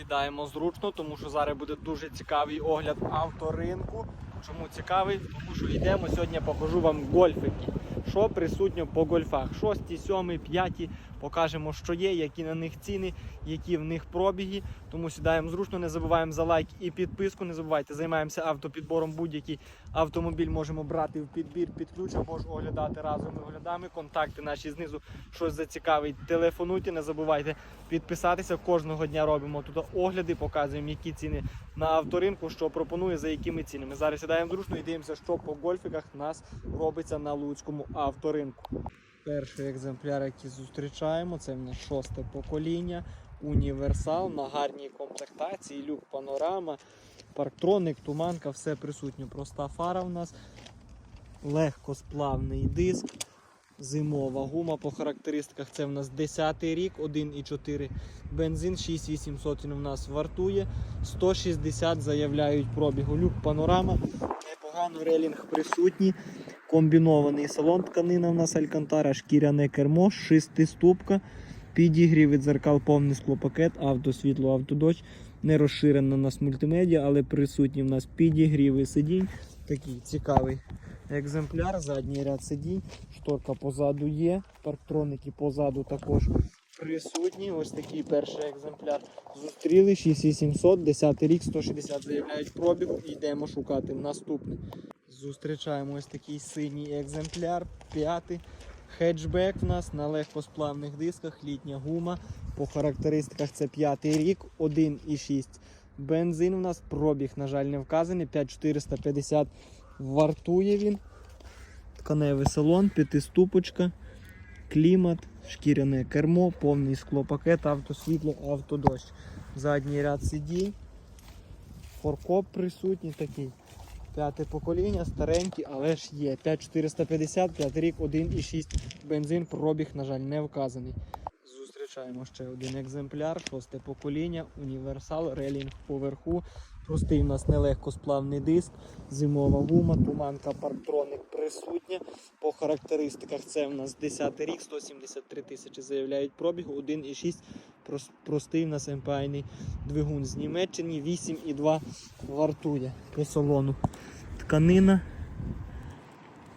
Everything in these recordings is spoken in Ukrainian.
Сідаємо зручно, тому що зараз буде дуже цікавий огляд авторинку. Чому цікавий? Тому що йдемо сьогодні, покажу вам гольфики. Що присутньо по гольфах? Шості, сьомі, п'яті. Покажемо, що є, які на них ціни, які в них пробіги. Тому сідаємо зручно, не забуваємо за лайк і підписку. Не забувайте, займаємося автопідбором. Будь-який автомобіль можемо брати в підбір, під ключ або ж оглядати разом з оглядами. Контакти наші знизу. Щось зацікавить. Телефонуйте, не забувайте підписатися. Кожного дня робимо тут огляди, показуємо, які ціни на авторинку, що пропонує, за якими цінами. Зараз сідаємо зручно і дивимося, що по гольфіках нас робиться на Луцькому авторинку. Перший екземпляр, який зустрічаємо, це в нас шосте покоління. Універсал на гарній комплектації, люк панорама, парктроник, туманка, все присутнє. Проста фара в нас, легкосплавний диск, зимова гума по характеристиках. Це в нас 10 рік, 1,4 бензин, 6800 він у нас вартує. 160 заявляють пробігу. Люк панорама, непогано релінг присутній. Комбінований салон тканина у нас Алькантара, шкіряне кермо, шестиступка, підігрів від дзеркал, повний склопакет, автосвітло, автодощ. Не розширена у нас мультимедіа, але присутні в нас підігріви сидінь. Такий цікавий екземпляр, задній ряд сидінь, шторка позаду є, парктроники позаду також присутні. Ось такий перший екземпляр. Зустріли 6700, 10 рік, 160 заявляють пробіг. Йдемо шукати наступний. Зустрічаємо ось такий синій екземпляр, п'ятий. Хеджбек в нас на легкосплавних дисках, літня гума. По характеристиках це п'ятий рік, 1,6 бензин. У нас пробіг, на жаль, не вказаний. 5450 вартує він. Тканевий салон, п'ятиступочка, клімат, шкіряне кермо, повний склопакет, автосвітло, автодощ. Задній ряд сидінь. Форкоп присутній такий. П'яте покоління, старенькі, але ж є. 5450, 5 рік, 1,6 бензин, пробіг, на жаль, не вказаний. Зустрічаємо ще один екземпляр, шосте покоління, універсал, релінг поверху. Простий у нас нелегкосплавний диск, зимова гума, туманка, парктроник присутня. По характеристиках це в нас 10 рік, 173 тисячі заявляють пробігу, 1,6 прос- простий у нас емпайний двигун з Німеччини, 8,2 вартує по салону. Тканина,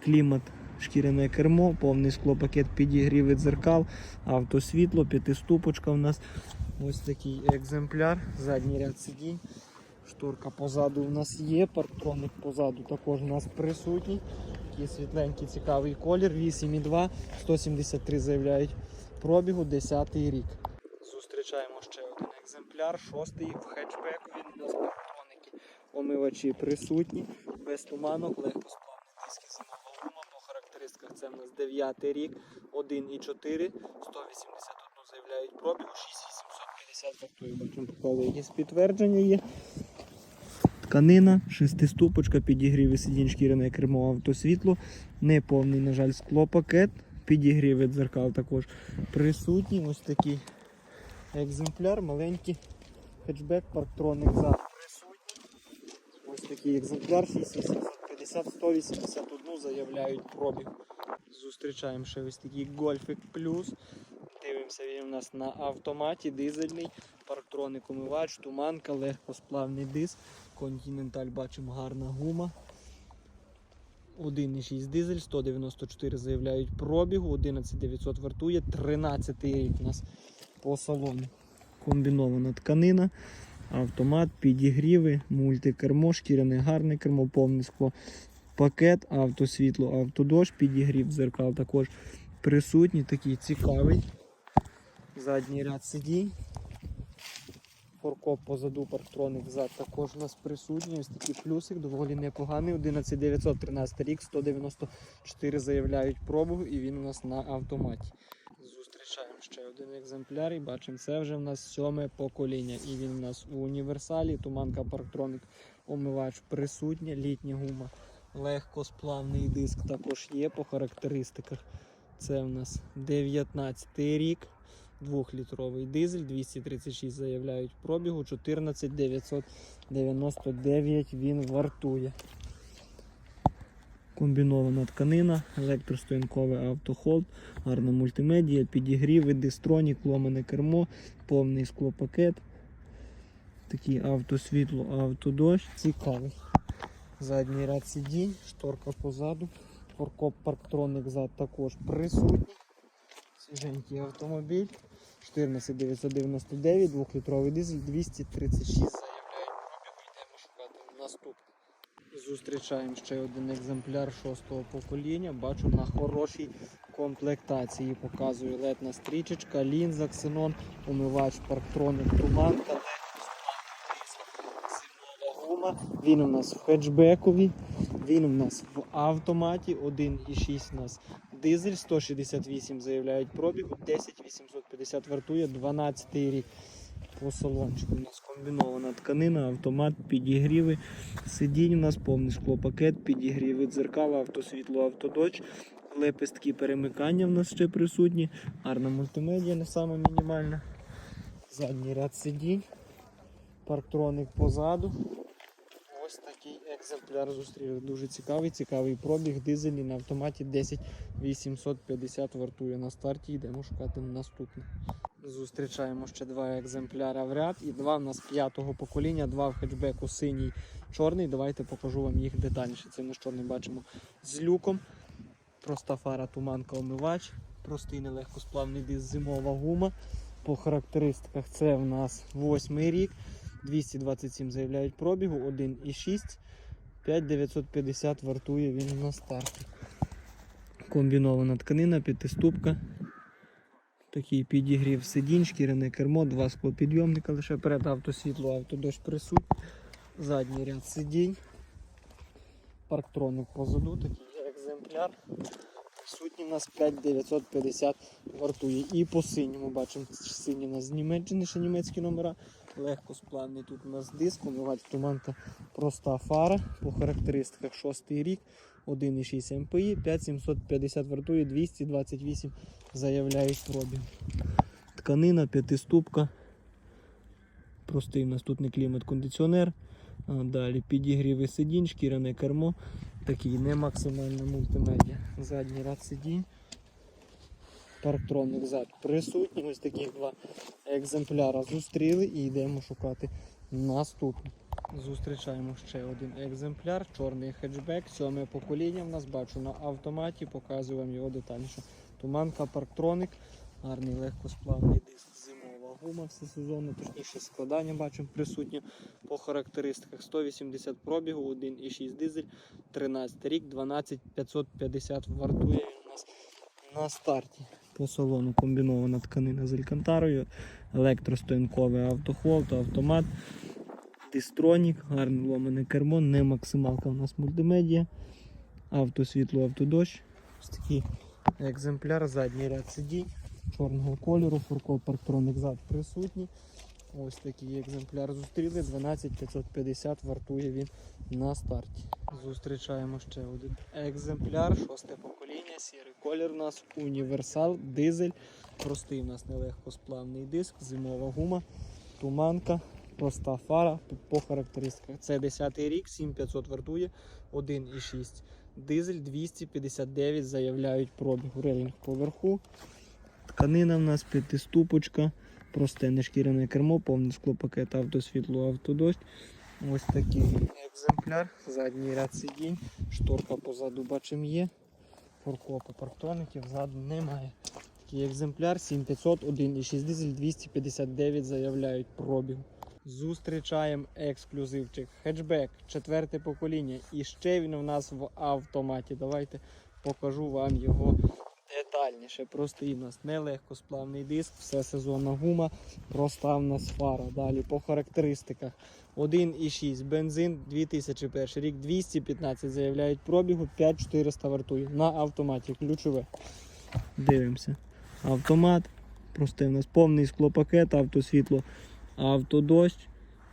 клімат, шкіряне кермо, повний склопакет підігрів дзеркал, автосвітло, п'ятиступочка у нас. Ось такий екземпляр, задній ряд сидінь. Шторка позаду у нас є, парктроник позаду також у нас присутній. Такий світленький цікавий колір, 8,2, 173 заявляють пробігу, 10 рік. Зустрічаємо ще один екземпляр, шостий в хетчбеку. Він у нас парктроники, омивачі присутні, без туманок, легкосплавні диски зимова гума. По характеристиках це в нас 9 рік, 1,4, 181 заявляють пробігу, 6850 вартує. Бачимо, якісь підтвердження є. Тканина, шестиступочка, підігріви сидінь, шкіряне кермо, автосвітло, неповний, на жаль, склопакет, підігріви дзеркал також присутні. Ось такий екземпляр, маленький хетчбек, парктроник зад присутній. Ось такий екземпляр, 6850, 181 заявляють пробіг. Зустрічаємо ще ось такий Гольфик Плюс. Дивимося, він у нас на автоматі, дизельний, парктроник умивач, туманка, легкосплавний диск. Континенталь бачимо гарна гума. 1,6 дизель, 194 заявляють пробігу, 11900 вартує, 13 рік у нас по салону. Комбінована тканина, автомат, підігріви, мультикермо, шкіряне гарне кермо, повне скло, пакет, автосвітло, автодощ, підігрів дзеркал також присутній, такий цікавий. Задній ряд сидінь. Форкоп позаду, парктроник зад також у нас присутній. Ось такий плюсик, доволі непоганий. 11913 рік, 194 заявляють пробу і він у нас на автоматі. Зустрічаємо ще один екземпляр і бачимо, це вже в нас сьоме покоління. І він у нас у універсалі, туманка парктроник, омивач присутня, літня гума, легкосплавний диск також є по характеристиках. Це в нас 19 рік. Двохлітровий дизель, 236 заявляють пробігу, 14999 він вартує. Комбінована тканина, електростоянковий автохолд, гарна мультимедія, підігріви, дистронік, ломане кермо, повний склопакет. Такий автосвітло, автодощ. Цікавий. Задній ряд сидінь, шторка позаду. Форкоп парктроник зад також присутній. Свіженький автомобіль. 14999, 2-літровий дизель, 236 заявляють. Йдемо шукати наступний. Зустрічаємо ще один екземпляр шостого покоління. Бачу на хорошій комплектації. Показую летна стрічечка, лінза, ксенон, умивач, парктроник, туманка. Він у нас в хетчбекові, він у нас в автоматі, 1,6 у нас дизель, 168 заявляють пробігу, 10850 вартує, 12 рік. По салончику у нас комбінована тканина, автомат, підігріви, сидінь у нас повний склопакет, підігріви дзеркала, автосвітло, автодоч, лепестки перемикання в нас ще присутні, гарна мультимедіа, не саме мінімальна. Задній ряд сидінь, парктроник позаду. Ось такий екземпляр зустріли. Дуже цікавий, цікавий пробіг, дизельний на автоматі 10850 вартує на старті. Йдемо шукати наступний. Зустрічаємо ще два екземпляра в ряд і два в нас п'ятого покоління, два в хетчбеку синій, чорний. Давайте покажу вам їх детальніше. Це ми з чорним бачимо з люком. Проста фара, туманка, омивач, простий нелегкосплавний диск, зимова гума. По характеристиках це в нас восьмий рік. 227 заявляють пробігу, 1,6, 5950 вартує він на старті. Комбінована тканина, п'ятиступка. Такий підігрів сидінь, шкіряне кермо, два склопідйомника, лише перед автосвітло, автодощ присутній. Задній ряд сидінь. Парктроник позаду, такий екземпляр. Присутній у нас 5950 вартує. І по синьому бачимо, синій у нас з Німеччини, ще німецькі номера. Легкосплавний тут у нас диск, умивач туманка проста фара. По характеристиках 6 рік, 1,6 МПІ, 5750 вартує, 228 заявляють пробіг. Тканина, п'ятиступка. Простий у нас тут не клімат кондиціонер. А Далі підігріви сидінь, шкіряне кермо. Такий не максимальна мультимедіа. Задній ряд сидінь. Парктроник зад присутній. Ось таких два екземпляра зустріли і йдемо шукати наступний. Зустрічаємо ще один екземпляр, чорний хетчбек, сьоме покоління в нас бачу на автоматі, показую вам його детальніше. Туманка, парктроник, гарний легкосплавний диск, зимова гума всесезонна, точніше складання бачимо присутнє по характеристиках 180 пробігу, 1,6 дизель, 13 рік, 12550 вартує у нас на старті. По салону комбінована тканина з алькантарою, електростоянковий автохолд, автомат, дистронік, гарне ломане кермо, не максималка у нас мультимедіа, автосвітло, автодощ. Ось такий екземпляр, задній ряд сидінь, чорного кольору, фуркоп парктроник зад присутній. Ось такий екземпляр зустріли, 12550 вартує він на старті. Зустрічаємо ще один екземпляр, шосте покоління, сірий колір у нас, універсал, дизель, простий у нас нелегкосплавний диск, зимова гума, туманка, проста фара по характеристиках. Це 10 й рік, 7500 вартує, 1,6. Дизель 259 заявляють пробіг. у Релінг поверху. Тканина в нас п'ятиступочка, просте нешкіряне кермо, повний склопакет, автосвітло, автодощ. Ось такий екземпляр, задній ряд сидінь, шторка позаду бачимо є. Форкопа парктроників ззаду немає. Такий екземпляр 7500, 1,6 дизель, 259 заявляють пробіг. Зустрічаємо ексклюзивчик. Хетчбек, четверте покоління. І ще він у нас в автоматі. Давайте покажу вам його детальніше. Простий у нас нелегкосплавний диск, все сезонна гума, проста в нас фара. Далі по характеристиках 1,6 бензин, 2001 рік, 215 заявляють пробігу, 5400 вартує на автоматі. Ключове. Дивимося. Автомат. Простий у нас повний склопакет, автосвітло, автодощ.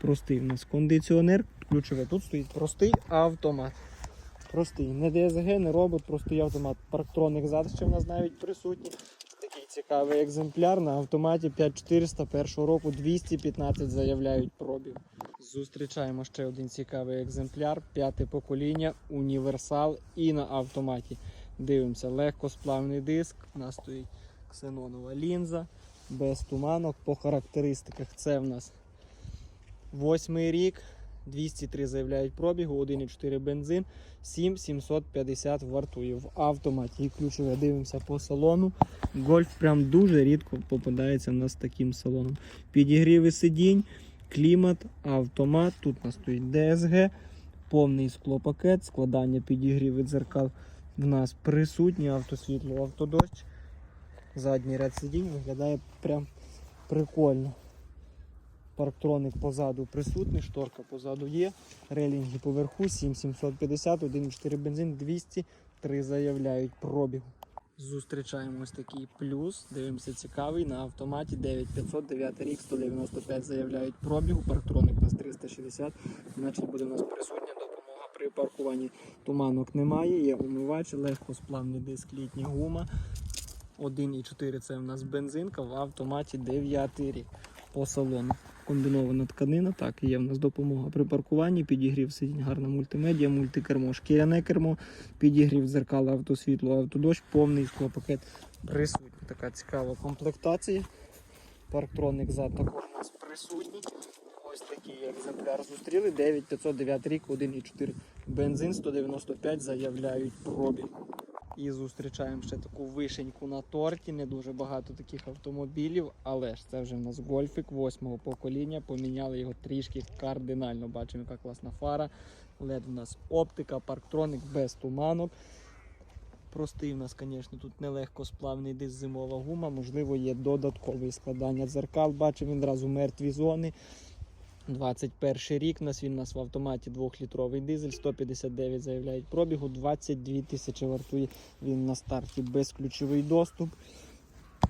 Простий у нас кондиціонер. Ключове. Тут стоїть простий автомат. Простий. Не DSG, не робот, простий автомат. Парктроник зад ще в нас навіть присутній. Такий цікавий екземпляр на автоматі 5400 першого року 215 заявляють пробіг. Зустрічаємо ще один цікавий екземпляр, п'яте покоління, універсал і на автоматі. Дивимося, легкосплавний диск. У нас стоїть ксенонова лінза, без туманок. По характеристиках це в нас Восьмий рік, 203 заявляють пробігу, 1,4 бензин, 7750 вартує в автоматі. І ключове дивимося по салону. Гольф прям дуже рідко попадається в нас таким салоном. Підігріви сидінь, клімат, автомат. Тут у нас стоїть ДСГ, повний склопакет, складання підігріви дзеркал в нас присутні, автосвітло, автодощ. Задній ряд сидінь виглядає прям прикольно. Парктроник позаду присутній, шторка позаду є, релінги поверху, 7750, 1,4 бензин, 203 заявляють пробігу. Зустрічаємо ось такий плюс. Дивимося цікавий на автоматі 9500, 9 рік, 195 заявляють пробігу. Парктроник у нас 360, значить буде у нас присутня допомога при паркуванні. Туманок немає, є умивач, легкосплавний диск, літня гума. 1,4 це у нас бензинка, в автоматі 9 рік по салону. Комбінована тканина, так, є в нас допомога при паркуванні, підігрів сидінь, гарна мультимедіа, мультикермо, шкіряне кермо, підігрів зеркала, автосвітло, автодощ, повний склопакет присутній. Така цікава комплектація. Парктроник зад також у нас присутній. Ось такий екземпляр зустріли. 9509 рік, 1,4 бензин, 195 заявляють пробіг. І зустрічаємо ще таку вишеньку на торті. Не дуже багато таких автомобілів, але ж це вже в нас гольфик восьмого покоління. Поміняли його трішки кардинально. Бачимо, яка класна фара. LED у нас оптика, парктроник без туманок. Простий у нас, звісно, тут нелегко сплавний диск зимова гума. Можливо, є додаткове складання дзеркал. Бачимо відразу мертві зони. 21 рік у нас він у нас в автоматі 2-літровий дизель, 159 заявляють пробігу, 22 тисячі вартує він на старті безключовий доступ.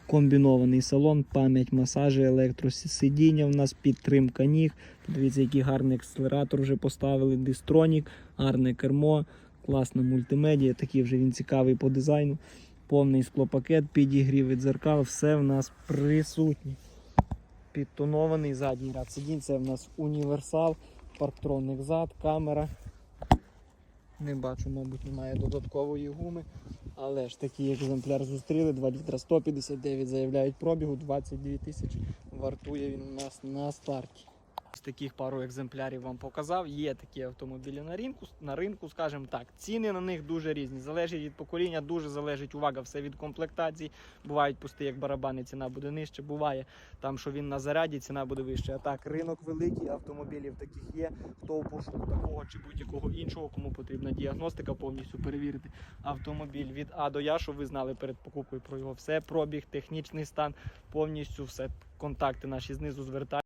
Комбінований салон, пам'ять масажі, електросидіння. У нас підтримка ніг. Подивіться, який гарний акселератор вже поставили. Дистронік, гарне кермо, класна мультимедіа. Такий вже він цікавий по дизайну. Повний склопакет, підігрів від дзеркал, все в нас присутнє підтонований задній ряд сидінь. Це в нас універсал, парктронник зад, камера. Не бачу, мабуть, немає додаткової гуми. Але ж такий екземпляр зустріли. 2 літра 159 заявляють пробігу, 22 тисячі. Вартує він у нас на старті. Ось таких пару екземплярів вам показав. Є такі автомобілі на ринку, на ринку, скажімо так. Ціни на них дуже різні. Залежить від покоління, дуже залежить увага, все від комплектації. Бувають пусті, як барабани, ціна буде нижче. Буває там, що він на заряді, ціна буде вища. А так, ринок великий, автомобілів таких є. Хто у пошуку такого чи будь-якого іншого, кому потрібна діагностика, повністю перевірити автомобіль від А до Я, щоб ви знали перед покупкою про його все, пробіг, технічний стан, повністю все. Контакти наші знизу звертайте.